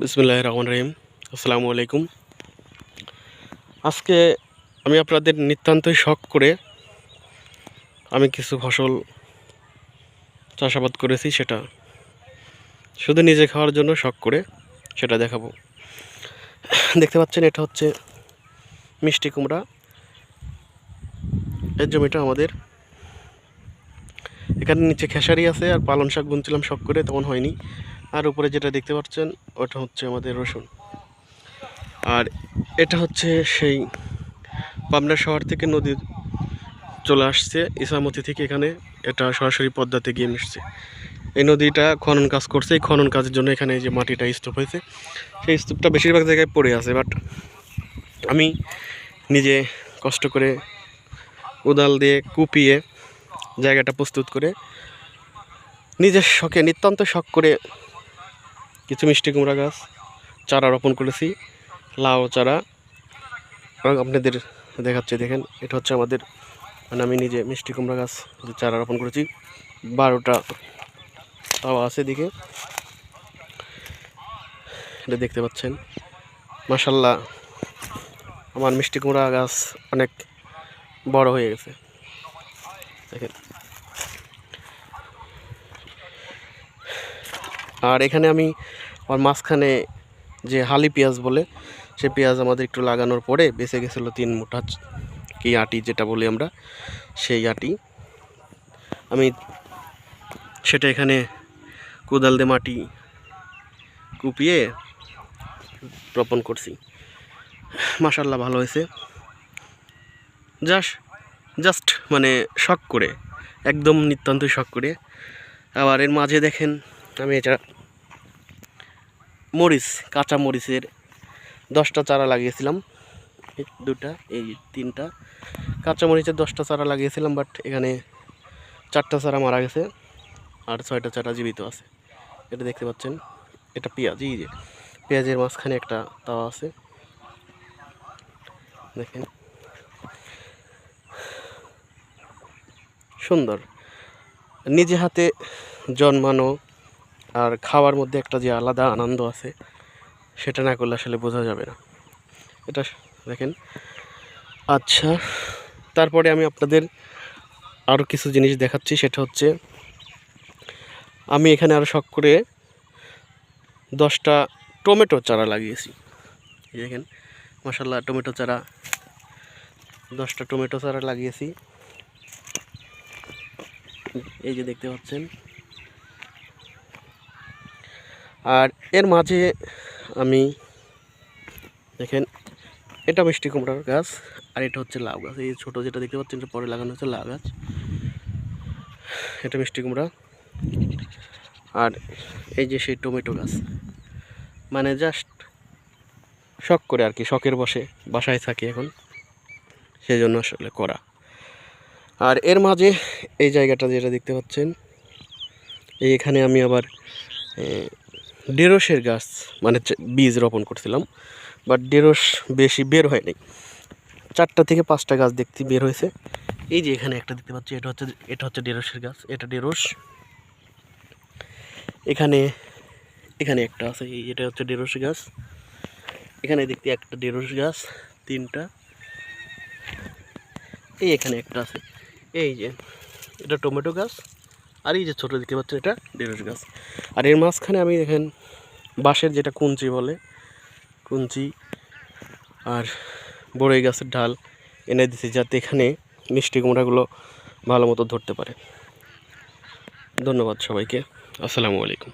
বিসমুল্লাহ রহমান রহিম। আসসালামু আলাইকুম। আজকে আমি আপনাদের নিতান্তই শখ করে আমি কিছু ফসল চাষাবাদ করেছি সেটা। শুধু নিজে খাওয়ার জন্য শখ করে সেটা দেখাবো। দেখতে পাচ্ছেন, এটা হচ্ছে মিষ্টি কুমড়া। এর জমিটা আমাদের এখানে নিচে খেসারি আছে আর পালন শাক বুনছিলাম শখ করে তেমন হয়নি। আর উপরে যেটা দেখতে পাচ্ছেন, ওটা হচ্ছে আমাদের রসুন। আর এটা হচ্ছে সেই পাবনা শহর থেকে নদী চলে আসছে ইসামতি থেকে এখানে এটা সরাসরি পদ্মাতে গিয়ে মিশছে। এই নদীটা খনন কাজ করছে, এই খনন কাজের জন্য এখানে যে মাটিটা স্তূপ হয়েছে। সেই স্তূপটা বেশিরভাগ জায়গায় পড়ে আছে, বাট আমি নিজে কষ্ট করে উদাল দিয়ে কুপিয়ে জায়গাটা প্রস্তুত করে নিজের শখে, নিতান্ত শখ করে কিছু মিষ্টি কুমড়া গাছ, চারা রোপণ করেছি, লাউ, চারা। এবং আপনাদের দেখাচ্ছি, দেখেন, এটা হচ্ছে আমাদের মানে আমি নিজে মিষ্টি কুমড়া গাছ যে চারা রোপণ করেছি। বারোটা তাও আছে দিকে এটা দেখতে পাচ্ছেন। মাসাল্লাহ আমার মিষ্টি কুমড়া গাছ অনেক বড় হয়ে গেছে। দেখেন। আর এখানে আমি আমার মাঝখানে যে হালি পেঁয়াজ বলে, সে পেঁয়াজ আমাদের একটু লাগানোর পরে বেঁচে গেছিল তিন মুঠা কি আটি যেটা বলি আমরা, সেই আটি। আমি সেটা এখানে কোদাল দিয়ে মাটি কুপিয়ে রোপণ করছি। মাসাল্লাহ ভালো হয়েছে। জাস্ট জাস্ট মানে শখ করে, একদম নিতান্তই শখ করে। আবার এর মাঝে দেখেন, আমি এটা মরিচ, কাঁচা মরিচের দশটা চারা লাগিয়েছিলাম। দুটা, এই তিনটা। কাঁচা মরিচের দশটা চারা লাগিয়েছিলাম বাট এখানে চারটা চারা মারা গেছে আর ছয়টা চারা জীবিত আছে। এটা দেখতে পাচ্ছেন, এটা পেঁয়াজ, এই যে পেঁয়াজের মাঝখানে একটা তাওয়া আছে। দেখেন। সুন্দর। নিজে হাতে জন্মানো আর খাওয়ার মধ্যে একটা যে আলাদা আনন্দ আছে, সেটা না করলে আসলে বোঝা যাবে না। এটা দেখেন। আচ্ছা তারপরে আমি আপনাদের আরও কিছু জিনিস দেখাচ্ছি, সেটা হচ্ছে, আমি এখানে আরও শখ করে দশটা টমেটো চারা লাগিয়েছি। দেখেন মশাল্লা টমেটো চারা, দশটা টমেটো চারা লাগিয়েছি। এই যে দেখতে পাচ্ছেন আর এর মাঝে আমি দেখেন, এটা মিষ্টি কুমড়ার গাছ আর এটা হচ্ছে লাউ গাছ। এই ছোটো যেটা দেখতে পাচ্ছেন পরে লাগানো হচ্ছে লাউ গাছ। এটা মিষ্টি কুমড়া। আর এই যে সেই টমেটো গাছ মানে জাস্ট শখ করে আর কি, শখের বসে, বাসায় থাকি এখন। সেই জন্য আসলে করা। আর এর মাঝে এই জায়গাটা যেটা দেখতে পাচ্ছেন, এইখানে আমি আবার ডেরসের গাছ মানে বীজ রোপণ করছিলাম বাট ডেরস বেশি বের হয়নি। চারটা থেকে পাঁচটা গাছ দেখতে বের হয়েছে। এই যে এখানে একটা দেখতে পাচ্ছি, এটা হচ্ছে এটা হচ্ছে ডেরসের গাছ, এটা ডেরস এখানে এখানে একটা আছে, এই এটা হচ্ছে ডেরস গাছ। এখানে দেখতে একটা ডেরস গাছ, তিনটা। এই এখানে একটা আছে। এই যে, এটা টমেটো গাছ। আর এই যে ছোটো দেখতে পাচ্ছেন এটা ঢেঁড়স গাছ। আর এর মাঝখানে আমি দেখেন বাঁশের যেটা কুঞ্চি বলে, কুঞ্চি আর বড়ই গাছের ঢাল এনে দিছি যাতে এখানে মিষ্টি কুমড়াগুলো ভালো মতো ধরতে পারে। ধন্যবাদ সবাইকে। আসসালামু আলাইকুম।